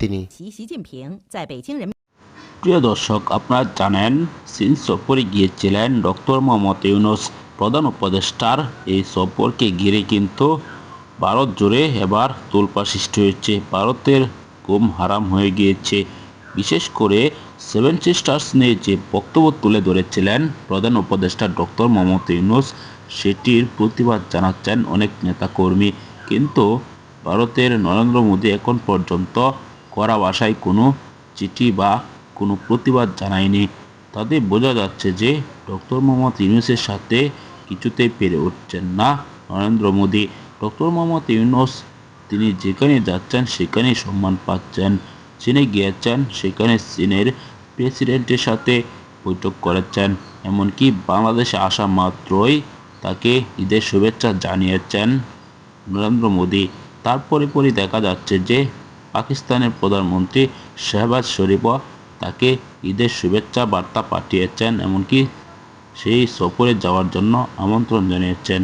তিনি। প্রিয় দর্শক আপনারা জানেন চীন সফরে গিয়েছিলেন ডক্টর মোহাম্মদ ইউনুস প্রধান উপদেষ্টার। এই সফরকে ঘিরে কিন্তু ভারত জুড়ে এবার তোলপা সৃষ্টি হয়েছে। ভারতের গুম হারাম হয়ে গিয়েছে। বিশেষ করে সেভেন সিস্টার্স নিয়ে যে বক্তব্য তুলে ধরেছিলেন প্রধান উপদেষ্টা ডক্টর মোহাম্মদ ইউনুস সেটির প্রতিবাদ জানাচ্ছেন অনেক নেতাকর্মী। কিন্তু ভারতের নরেন্দ্র মোদী এখন পর্যন্ত কড়া ভাষায় কোনো চিঠি বা কোনো প্রতিবাদ জানায়নি। তাতে বোঝা যাচ্ছে যে ডক্টর মোহাম্মদ ইউনুসের সাথে কিছুতেই পেরে উঠছেন না নরেন্দ্র মোদী। ডক্টর মোহাম্মদ ইউনুস তিনি যেখানে যাচ্ছেন সেখানেই সম্মান পাচ্ছেন। চীনে গিয়েছেন সেখানে চীনের প্রেসিডেন্টের সাথে বৈঠক করেছেন। এমনকি বাংলাদেশে আসা মাত্রই তাকে ঈদের শুভেচ্ছা জানিয়েছেন নরেন্দ্র মোদী। তারপরে পরে দেখা যাচ্ছে যে পাকিস্তানের প্রধানমন্ত্রী শেহবাজ শরীফও তাকে ঈদের শুভেচ্ছা বার্তা পাঠিয়েছেন, এমনকি সেই সফরে যাওয়ার জন্য আমন্ত্রণ জানিয়েছেন।